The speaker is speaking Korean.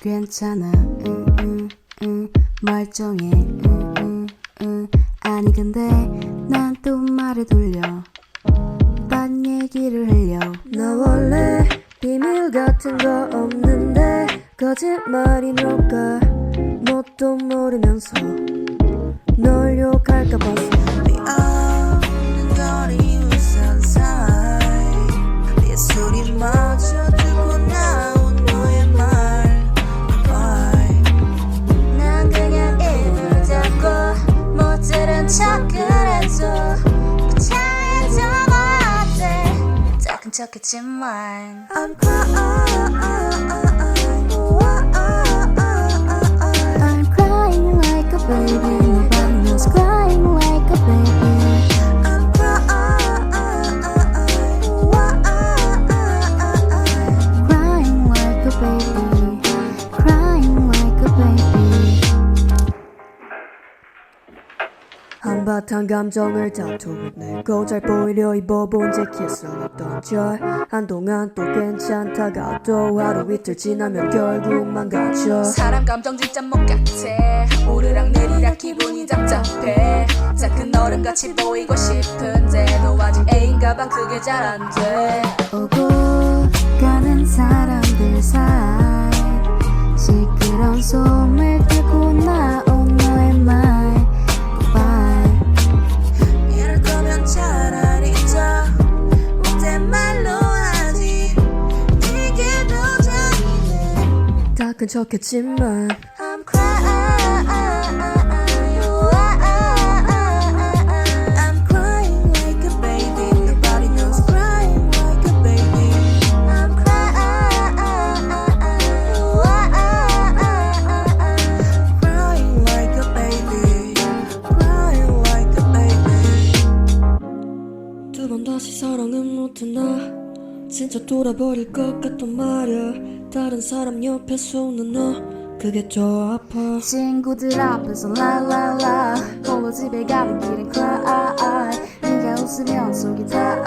괜찮아. 응, 응, 응, 멀쩡해. 응, 응, 응. 아니 근데 난 또 말을 돌려. 딴 얘기를 흘려. 나 원래 비밀 같은 거 없는데 거짓말이 뭘까? 뭣도 모르면서 널 욕할까 봐서 없는 척을 해줘 차에서 어때 작은 척했지만. I'm crying 한바탕 감정을 다투고 내고 잘 보이려 입어본 재킷스러웠던 절. 한동안 또 괜찮다가 또 하루 이틀 지나면 결국 망가져 사람 감정 진짜 못 같아. 오르락 내리락 기분이 답답해. 작은 어른같이 보이고 싶은데도 아직 애인가봐. 그게 잘 안돼 다큰 척했지만 I'm crying I'm crying like a baby Nobody knows crying like a baby I'm crying like a baby Crying like a baby 두 번 다시 사랑은 못했나 진짜 돌아버릴 것 같단 말야 다른 사람 옆에 속는 너 그게 더 아파. 친구들 앞에서 라라라. 홀로 집에 가는 길엔 cry. 네가 웃으면 속이 다